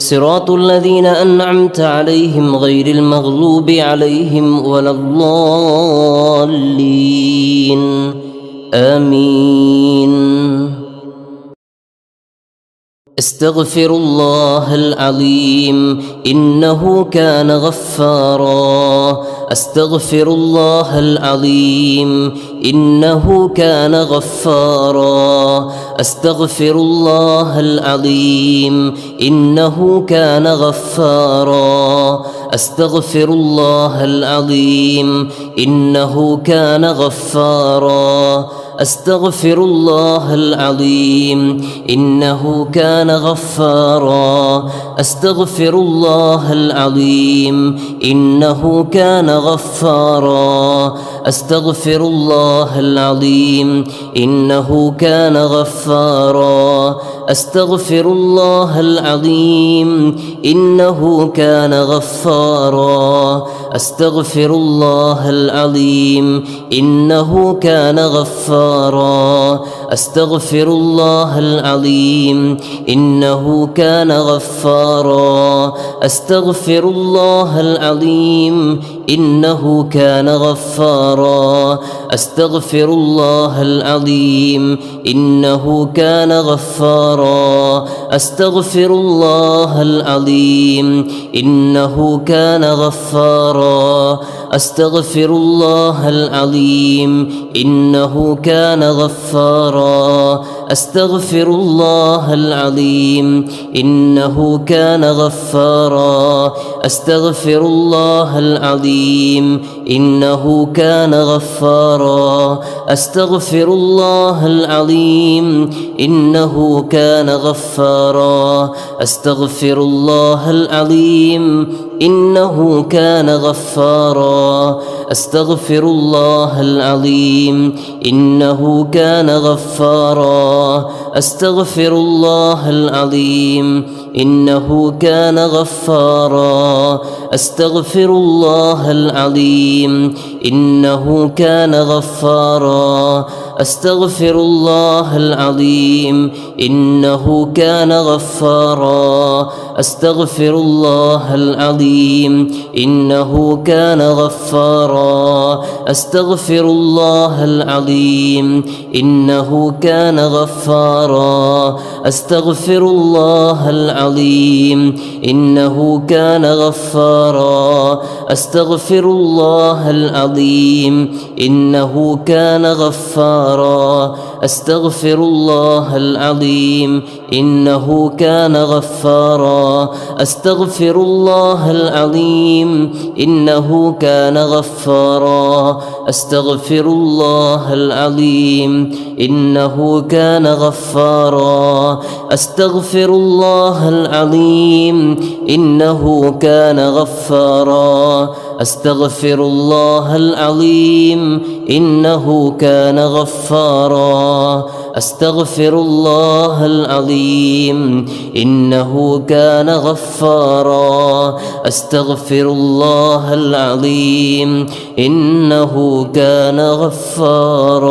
صراط الذين أنعمت عليهم غير المغلوب عليهم ولا الضالين. آمين. استغفر الله العظيم إنه كان غفارا. استغفر الله العظيم إنه كان غفارا. استغفر الله العظيم إنه كان غفارا. استغفر الله العظيم إنه كان غفارا. أستغفر الله العظيم إنه كان غفارا. أستغفر الله العظيم إنه كان غفارا. أستغفر الله العظيم إنه كان غفارا. أستغفر الله العظيم إنه كان غفارا. أستغفر الله العظيم إنه كان غفارا. أستغفر الله العظيم إنه كان غفارا. أستغفر الله العظيم إنه كان غفارا. أستغفر الله العظيم. إنه كان غفارا. أستغفر الله العظيم. إنه كان غفارا. أستغفر الله العظيم. إنه كان غفارا. أستغفر الله العظيم إنه كان غفارا. أستغفر الله العظيم إنه كان غفارا. أستغفر الله العظيم إنه كان غفارا. أستغفر الله العظيم إنه كان غفارا. أستغفر الله العظيم إنه كان غفارا. أستغفر الله العظيم إنه كان غفارا. أستغفر الله العظيم إنه كان غفارا. أستغفر الله العظيم إنه كان غفارا. أستغفر الله العظيم إنه كان غفارا. أستغفر الله العظيم إنه كان غفارا. أستغفر الله العظيم إنه كان غفارا. أستغفر الله العظيم إنه كان غفارا. أستغفر الله العظيم إنه كان غفارا. أستغفر الله العظيم إنه كان غفارا. أستغفر الله العظيم إنه كان غفارا. أستغفر الله العظيم إنه كان غفارا. أستغفر الله العظيم إنه كان غفارا. أستغفر الله العظيم إنه كان غفارا. أستغفر الله العظيم إنه كان غفارا.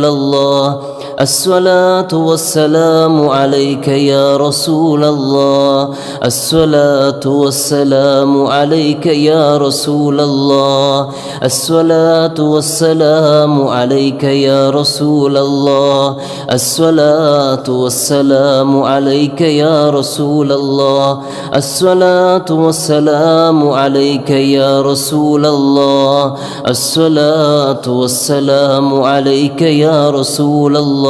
রসুল্লাহ الصلاة والسلام عليك يا رسول الله. الصلاة والسلام عليك يا رسول الله. الصلاة والسلام عليك يا رسول الله. الصلاة والسلام عليك يا رسول الله. الصلاة والسلام عليك يا رسول الله. الصلاة والسلام عليك يا رسول الله.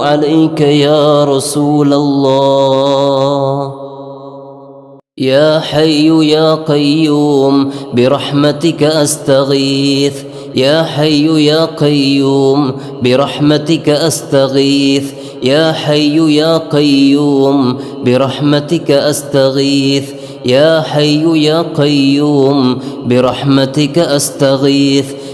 عليك يا رسول الله. يا حي يا قيوم برحمتك أستغيث. يا حي يا قيوم برحمتك أستغيث. يا حي يا قيوم برحمتك أستغيث. يا حي يا قيوم برحمتك أستغيث.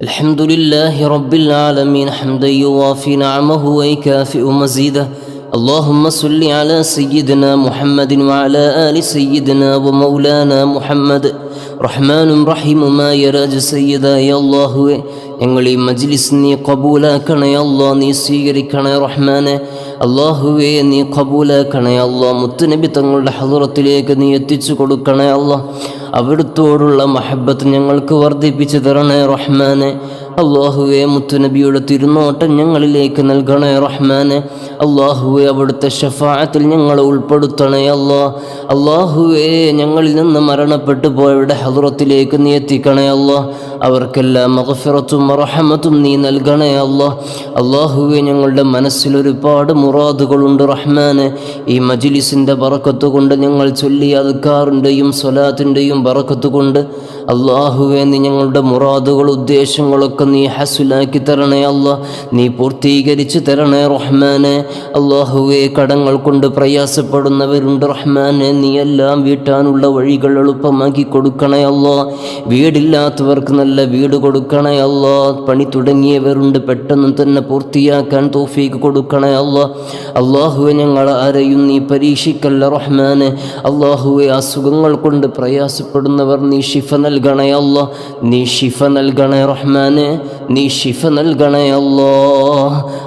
الحمد لله رب العالمين حمدا يوافي نعمه ويكافئ مزيده اللهم صل على سيدنا محمد وعلى آل سيدنا ومولانا محمد റഹ്മാനും റഹീമുമായ രാജസയ്യദായ അള്ളാഹുവെ ഞങ്ങൾ ഈ മജ്ലിസ് നീ കബൂലാക്കണേ അള്ളാ നീ സ്വീകരിക്കണേ റഹ്മാനെ അള്ളാഹുവെ നീ കബൂലാക്കണേ അള്ളാ മുത്തുനബി തങ്ങളുടെ ഹലുറത്തിലേക്ക് നീ എത്തിച്ചു കൊടുക്കണേ അള്ളാ അവിടുത്തോടുള്ള മഹബത്ത് ഞങ്ങൾക്ക് വർദ്ധിപ്പിച്ചു തരണേ റഹ്മാനെ. അള്ളാഹുവെ മുത്തുനബിയുടെ തിരുനോട്ടം ഞങ്ങളിലേക്ക് നൽകണേ റഹ്മാനെ. അള്ളാഹുവെ അവിടുത്തെ ഷഫായത്തിൽ ഞങ്ങളെ ഉൾപ്പെടുത്തണേ അല്ലോ അള്ളാഹുവെ ഞങ്ങളിൽ നിന്ന് മരണപ്പെട്ടു പോയവരുടെ ഹലുറത്തിലേക്ക് നീ എത്തിക്കണേ അല്ലോ അവർക്കെല്ലാം മകഫിറത്തും റഹമത്തും നീ നൽകണേ അല്ലോ അള്ളാഹുവെ ഞങ്ങളുടെ മനസ്സിൽ ഒരുപാട് മുറാദുകളുണ്ട് റഹ്മാനെ. ഈ മജിലിസിന്റെ ബറക്കത്ത് കൊണ്ട് ഞങ്ങൾ ചൊല്ലിയ അതുക്കാറിന്റെയും സ്വലാത്തിന്റെയും ബറക്കത്ത് കൊണ്ട് അള്ളാഹുവെ നീ ഞങ്ങളുടെ മുറാദുകൾ ഉദ്ദേശങ്ങളൊക്കെ നീ ഹസുലാക്കി തരണേ അല്ല. നീ പൂർത്തീകരിച്ച് തരണേ റഹ്മാനെ. അള്ളാഹുവെ കടങ്ങൾ കൊണ്ട് പ്രയാസപ്പെടുന്നവരുണ്ട് റഹ്മാനെ. നീ എല്ലാം വീട്ടാനുള്ള വഴികൾ എളുപ്പമാക്കി കൊടുക്കണേ അല്ല. വീടില്ലാത്തവർക്ക് നല്ല വീട് കൊടുക്കണേ അല്ല. പണി തുടങ്ങിയവരുണ്ട് പെട്ടെന്ന് തന്നെ പൂർത്തിയാക്കാൻ തോഫീക്ക് കൊടുക്കണേ അല്ല. അള്ളാഹുവെ ഞങ്ങൾ ആരെയും നീ പരീക്ഷിക്കല്ല റഹ്മാനെ. അള്ളാഹുവെ അസുഖങ്ങൾ കൊണ്ട് പ്രയാസപ്പെടുന്നവർ നീ ഷിഫ നൽകണേ അല്ല. നീ ഷിഫ നൽകണേ റഹ്മാനെ. നീ ഷിഫ നൽകണേ അല്ലോ.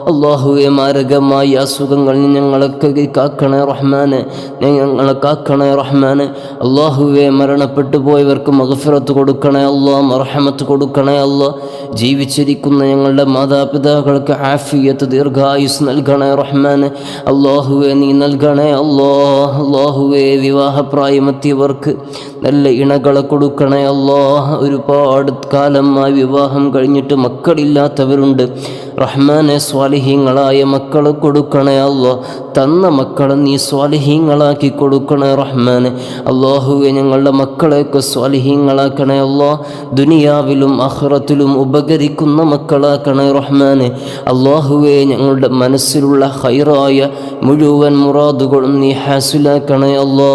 അള്ളാഹുവെ മാരകമായ അസുഖങ്ങൾ ഞങ്ങളൊക്കെ കാക്കണേ റഹ്മാനെ. ഞങ്ങളെ കാക്കണേ റഹ്മാനെ. അള്ളാഹുവെ മരണപ്പെട്ടു പോയവർക്ക് മകഫിറത്ത് കൊടുക്കണേ അല്ലോ മർഹമത്ത് കൊടുക്കണേ അല്ലോ. ജീവിച്ചിരിക്കുന്ന ഞങ്ങളുടെ മാതാപിതാക്കൾക്ക് ആഫിയത്ത് ദീർഘായുസ് നൽകണേ റഹ്മാനെ. അള്ളാഹുവെ നീ നൽകണേ അല്ലോ. അള്ളാഹുവെ വിവാഹപ്രായമെത്തിയവർക്ക് നല്ല ഇണകളെ കൊടുക്കണേ അല്ലോ. ഒരുപാട് കാലം ആ വിവാഹം കഴിഞ്ഞിട്ട് മക്കളില്ലാത്തവരുണ്ട്. റഹ്മാനെ സ്വാലിഹീങ്ങളായ മക്കൾ കൊടുക്കണേ അല്ലോ തന്ന മക്കളെ നീ സ്വാലിഹീങ്ങളാക്കി കൊടുക്കണേ റഹ്മാനെ. അള്ളാഹുവെ ഞങ്ങളുടെ മക്കളെയൊക്കെ സ്വാലിഹീങ്ങളാക്കണേ അല്ലോ ദുനിയാവിലും അഹ്റത്തിലും ഉപകരിക്കുന്ന മക്കളാക്കണേ റഹ്മാനെ. അള്ളാഹുവെ ഞങ്ങളുടെ മനസ്സിലുള്ള ഹൈറായ മുഴുവൻ മുറാദുകളും നീ ഹാസിലാക്കണേ അല്ലോ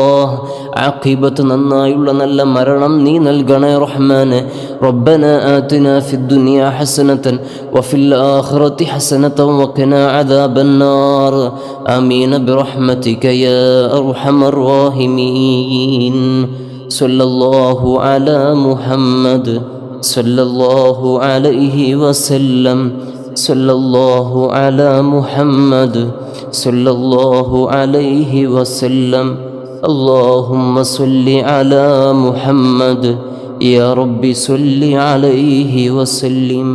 ആഖിബത്ത് നന്നായുള്ള നല്ല മരണം നീ നൽകണേ ربنا يا رحمن. ربنا آتنا في الدنيا حسنة وفي الآخرة حسنة وقنا عذاب النار. آمين برحمتك يا أرحم الراحمين. صلى الله على محمد. صلى الله عليه وسلم. صلى الله على محمد. صلى الله عليه وسلم. اللهم صل على محمد. يا رب صل عليه وسلم.